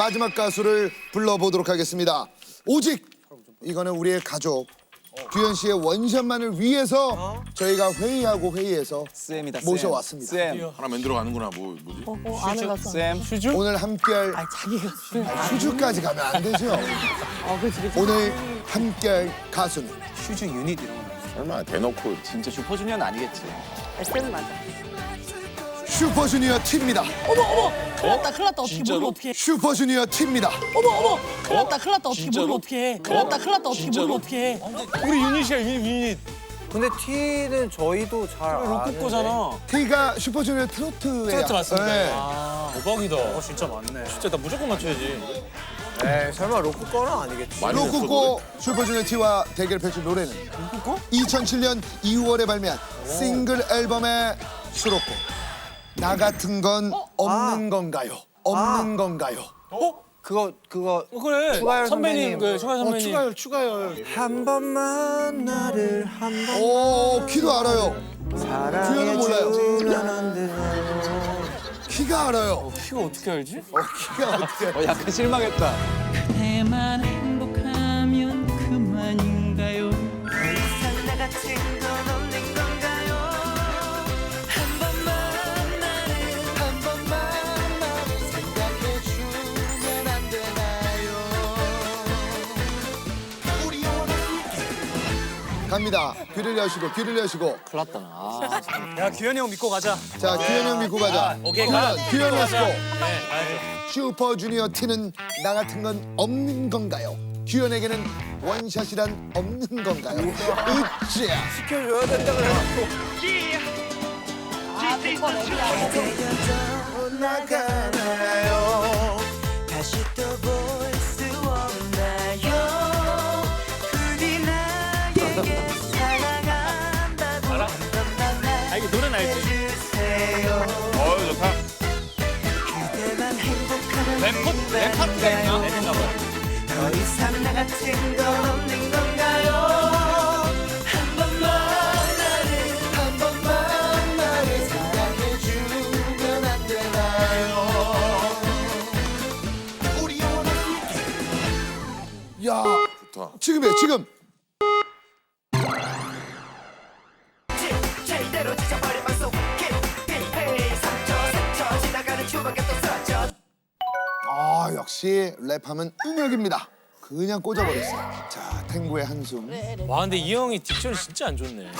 마지막 가수를 불러보도록 하겠습니다. 오직 이거는 우리의 가족 규현 씨의 원샷만을 위해서 저희가 회의하고 회의해서 쌤이다. 모셔왔습니다. 쌤. 하나 만들어 가는구나 뭐 뭐지? 어, 아는 가수. 쌤. 슈즈? 오늘 함께할 아, 자기가 술. 슈즈까지 가면 안 되죠. 어, 그렇지, 그렇지. 오늘 함께할 가수는 슈즈 유닛 이런 거. 설마 대놓고 진짜 슈퍼주니어는 아니겠지. SM 맞아. 슈퍼주니어 T입니다. 어머, 어머! 큰일 났다, 큰일 났다. 어떻게 모르면 어떻게 슈퍼주니어 T입니다. 어머, 어머! 큰일 났다, 큰일 났다. 어떻게 모르면 어떻게 큰일 났다, 큰일 났다. 어떻게 모르면 어떻게 우리 유닛이야, 유닛. 유닛. 근데 T는 저희도 잘 아는데. 거잖아. T가 슈퍼주니어 트로트의 트로트 맞습니다. 네. 아, 대박이다. 어, 진짜 맞네. 진짜 나 무조건 맞춰야지. 에이, 설마 로코 거는 아니겠지. 로쿠고 슈퍼주니어 T와 대결 펼칠 노래는 2007년 2월에 발매한 싱글 앨범의 수록곡 나 같은 건 없는 건가요? 없는 건가요? 그거 그거 어, 그래. 추가열 선배님, 선배님. 그 추가열 선배님. 추가열 추가열 한 번만 나를 한 번 오 키도 알아요 사랑해 몰라요. 주면 안 되나요? 키가 알아요 키가 어떻게 알지? 어, 키가 어떻게 어, 약간 실망했다. 그대만 행복하면 그만인가요? 한 갑니다 귀를 여시고 귀를 여시고 큰일 났다, 나. 아, 야, 규현이 형 믿고 가자. 자 규현이 형 믿고 가자 오케이, 그러면 가. 규현 렛츠고 네. 슈퍼주니어 T는 나 같은 건 없는 건가요? 규현에게는 원샷이란 없는 건가요? 으쌰 시켜줘야 된다 그래갖고 아, 백퍼 랩이야. 나가나요? 다시 또볼수 봐. 더 이상 나 같은 건 없는 건가요? 한 번만 나를 사랑해 주면 안 되나요? 지금이에요 지금 역시 랩하면 은혁입니다 그냥 꽂아버렸어 자 탱고의 한숨 와, 근데 이 형이 딕션 진짜 안 좋네.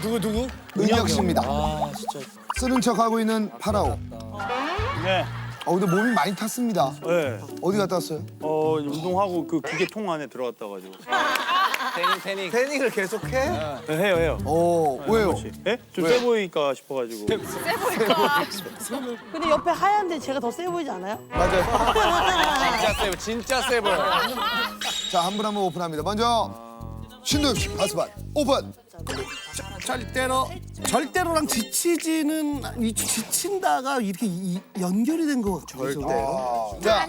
누구, 누구? 은혁 씨입니다 아, 진짜. 쓰는 척하고 있는 파라오 네. 어 근데 몸이 많이 탔습니다 네. 어디 갔다 왔어요? 어 운동하고 그 기계통 안에 들어갔다 가지고. 태닝, 태닝. 태닝을 계속해? 네, 해요 해요. 어 왜요? 예? 좀세 보이니까 싶어가지고. 근데 옆에 하얀데 제가 더 세 보이지 않아요? 맞아요 진짜 세브, 진짜 세브. 자한 분 한 분 오픈합니다 먼저 신도엽 씨 바스반 오픈 절대로 절대로랑 지치지는 이 지친다가 이렇게 이- 연결이 된 것 같아요. 절대. 자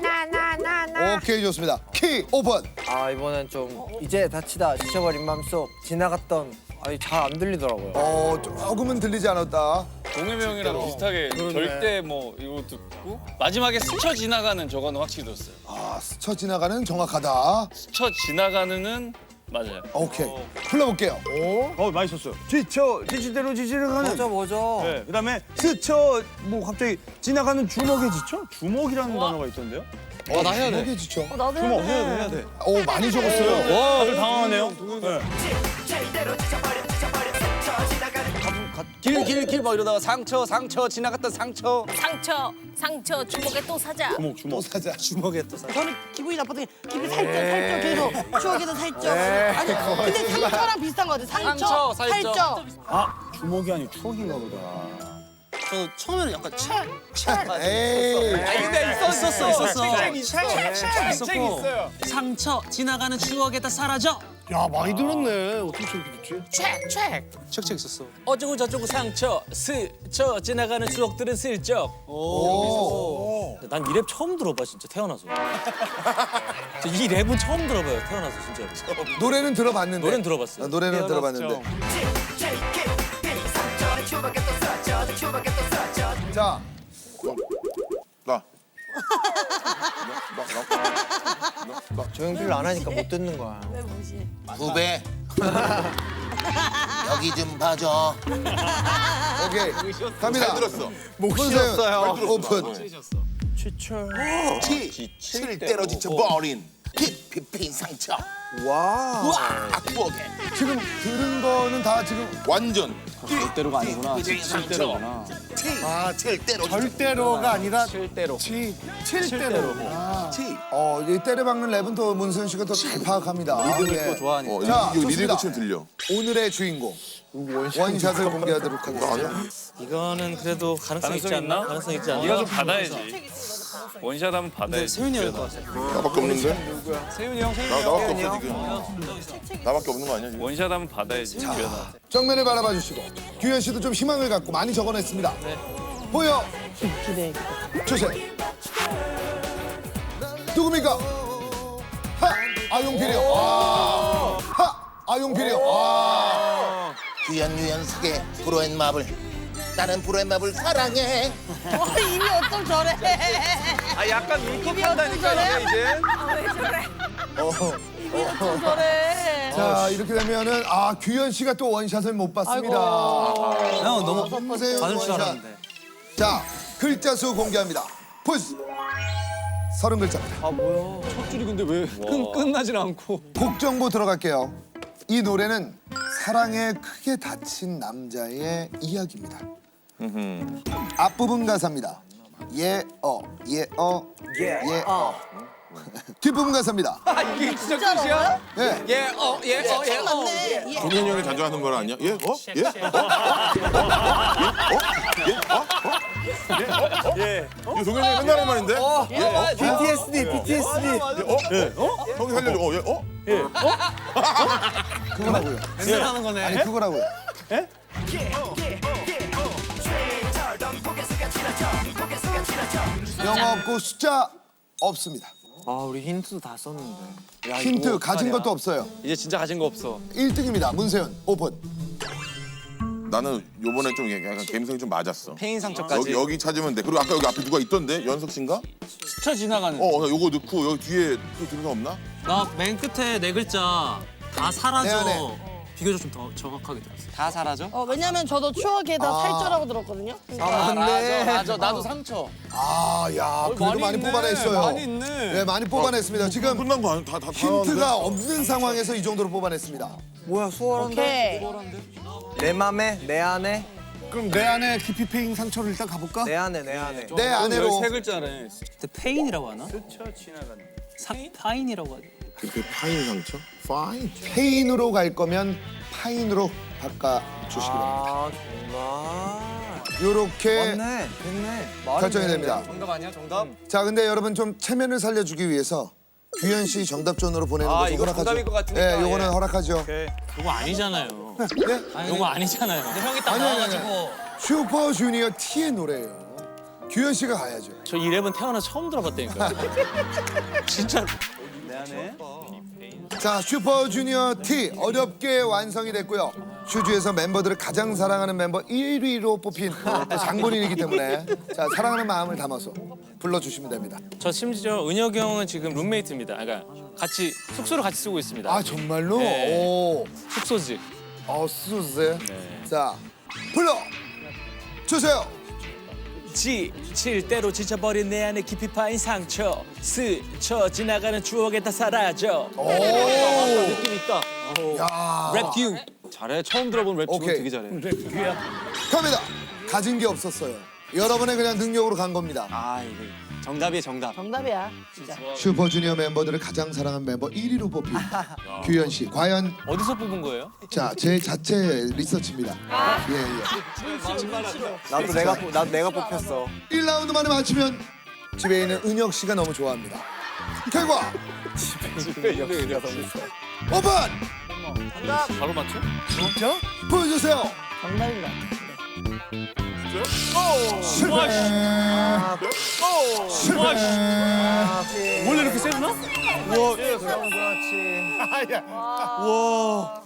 오케이 좋습니다 키 오픈 아 이번엔 좀 이제 다치다 지쳐버린 맘속 지나갔던 아니 잘 안 들리더라고요. 어 조금은 들리지 않았다 동해배 형이랑 비슷하게 절대 뭐 이거 듣고 마지막에 스쳐 지나가는 저거는 확실히 들었어요. 아 스쳐 지나가는 정확하다 스쳐 지나가는은 맞아요. 오케이 불러볼게요 어 많이 썼어요. 지쳐 지칠 대로 지치러 가는. 맞아 맞아. 네. 그다음에 스쳐 뭐 갑자기 지나가는 주먹에 지쳐? 주먹이라는 단어가 있던데요? 와, 나 해야 돼. 지쳐 어, 나도 해야 해야 돼 돼. 해야 돼. 오 많이 적었어요 와 다들 당황하네요. 네. 지나가는 길, 길, 길, 막 이러다가 상처, 상처, 지나갔던 상처. 상처, 상처 주먹에 또 사자. 주먹 또 주먹. 사자 주먹에 또 상처. 저는 기분이 나빴던 게 기분이 살쪄, 살쪄 계속 추억에도 살쪄. 아니, 근데 상처랑 비슷한 거 같아. 상처, 상처, 살쪄. 살쪄. 아 주먹이 아니고 추억인가 보다. 저 처음에는 약간 차 에이 아, 근데 있었어, 있었어, 있었어. 있었고 상처 지나가는 추억에 다 사라져. 야 많이 들었네. 어떻게 저렇게 듣지? 책책 있었어. 어쩌고 저쩌고 상처, 스쳐 지나가는 추억들은 슬쩍. 오. 난이 랩 처음 들어봐 진짜 태어나서. 진짜 이 랩은 처음 들어봐요 태어나서 진짜로. 노래는 들어봤는데 노래는 들어봤어요. 아, 노래는 들어봤는데 자. 나. 조용필로 안 하니까 못 듣는 거야. 후배. 여기 좀 봐줘. 오케이. 갑니다. 잘 들었어. 목 쉬었어요. 오픈. 치, 칠 때로 지쳐버린 피피핀 상처. 와. 우와 부엌에. 지금 들은 거는 다 지금 완전. 절대로가 아니구나. 상처 아, 칠 때로 절대로가 아니라 절대로. 치, 칠대로. 치 어, 이 때려박는 랩은 또 문세윤 씨가 더 잘 파악합니다. 리듬을 예. 또 좋아하니까. 어, 자, 이거 리듬 좋습니다. 치면 들려. 오늘의 주인공 원샷을 공개하도록 하겠습니다. 이거는 그래도 가능성 있지 않나? 가능성 있지 않나? 네가 좀 받아야지. 원샷 하면 받아야지. 세윤이 형일 것 같아. 나밖에 없는데? 세윤이 형, 세윤이 나, 형. 나밖에 없어 지금. 나밖에 없는 거 아니야 지금? 원샷 하면 받아야지. 주연아. 정면을 바라봐 주시고 규현 씨도 좀 희망을 갖고 많이 적어냈습니다. 보여 기대. 주세요. 누굽니까? 하 아용필이요. 와. 하 아용필이요. 와. 유연 유연하게 브로엔 마블 나는 마블 사랑해 어, 입이 어쩜 저래. 아 약간 울컥한다니까 이게 이제. 어쩜 저래. 자 이렇게 되면은 아 규현 씨가 또 원샷을 못 봤습니다. 형 너무 보세요 받을 줄 원샷. 알았는데. 자 글자 수 공개합니다. 보스. 서른 글자입니다. 첫 줄이 근데 왜 끝, 끝나질 않고. 곡 정보 들어갈게요. 이 노래는 사랑에 크게 다친 남자의 이야기입니다. 앞부분 가사입니다. 예 어 예 어 예어 뒷부분 가사입니다. 이게 진짜 끝이야? 예. 예, 어, 예, 어, 예, 어. 맞네. 예. 동현이 형이 자주 하는 거 아니야? 예? 어? 예? 예. 이거 동현이 형이 맨날 하는 말인데? 예? 어? PTSD, PTSD. 어? 예? 어? 형이 살려줘. 어? 예? 어? 그거라고요. 맨날 하는 거네. 아니 그거라고요. 영어 없고 숫자 없습니다. 아, 우리 힌트도 다 썼는데. 야, 힌트 이거 가진 어떡하냐. 것도 없어요. 이제 진짜 가진 거 없어. 1등입니다. 문세윤 오픈. 나는 요번에 좀 약간 감성이 좀 맞았어. 페인 상처까지. 여기 여기 찾으면 돼. 그리고 아까 여기 앞에 누가 있던데? 연석 씨인가? 스쳐 지나가는. 어, 나 요거 넣고 여기 뒤에 또 들은 거 없나? 나 맨 끝에 네 글자 다 네, 사라져. 네. 비교적 좀 더 정확하게 들었어. 다 사라져? 어, 왜냐면 저도 추억에다 아. 살쪄라고 들었거든요. 아, 맞네. 맞아. 나도 상처. 아, 야, 그래도 많이, 뽑아냈어요. 많이 있네. 네, 많이 뽑아냈습니다. 지금 끝난 거 아니야? 다, 다, 다 힌트가 없는 상황에서 이 정도로 뽑아냈습니다. 뭐야, 수월한데? 오케이. 내 맘에, 내 안에, 그럼 내 안에 깊이 페인 상처를 일단 가볼까? 내 안에, 내 안에. 내 아내로 세 글자네. 근데 페인이라고 하나? 스쳐 지나가는. 사, 파인이라고 하지. 그 파인 상처? 파인? 페인으로 갈 거면 파인으로 바꿔 주시기 바랍니다. 아, 정말. 요렇게 맞네, 됐네. 결정이 됩니다. 정답 아니야? 정답? 자, 근데 여러분 좀 체면을 살려주기 위해서 규현 씨 정답존으로 보내는 아, 거좀 이거 허락하죠. 정답일 것 같으니까, 네, 요거는 예. 허락하죠. 요거 아니잖아요. 네? 요거 아니잖아요. 근데 형이 딱 아니, 아니, 아니. 나와가지고 슈퍼주니어 T의 노래예요. 규현 씨가 가야죠. 저 이 랩은 태어나 처음 들어봤다니까. 진짜 자, 슈퍼주니어 T 어렵게 완성이 됐고요. 슈즈에서 멤버들을 가장 사랑하는 멤버 1위로 뽑힌 또 장본인이기 때문에 자 사랑하는 마음을 담아서 불러주시면 됩니다. 저 심지어 은혁이 형은 지금 룸메이트입니다. 그러니까 같이 숙소를 같이 쓰고 있습니다. 아 정말로? 네. 오, 숙소지. 어 수제. 자 불러 주세요. 지, 칠 대로 지쳐버린 내 안에 깊이 파인 상처 스쳐 지나가는 추억에 다 사라져 오, 느낌 있다. 야, 랩 잘해. 처음 들어본 랩 오케이. 되게 잘해. 갑니다. 가진 게 없었어요. 여러분의 그냥 능력으로 간 겁니다. 아, 이거 정답이야, 정답. 정답이야. 진짜. 슈퍼주니어 멤버들을 가장 사랑하는 멤버 1위로 뽑힌 규현 씨. 과연 어디서 뽑은 거예요? 자 제 자체 리서치입니다. 예 예. 나도 내가, 뽑- 나도 내가 뽑혔어. 1라운드 만에 맞추면 집에 있는 은혁 씨가 너무 좋아합니다. 결과 오픈 바로 맞춰? 보여주세요. 정답인 것 같아. 실패. 실패. 원래 이렇게 세나? 그렇지. 와.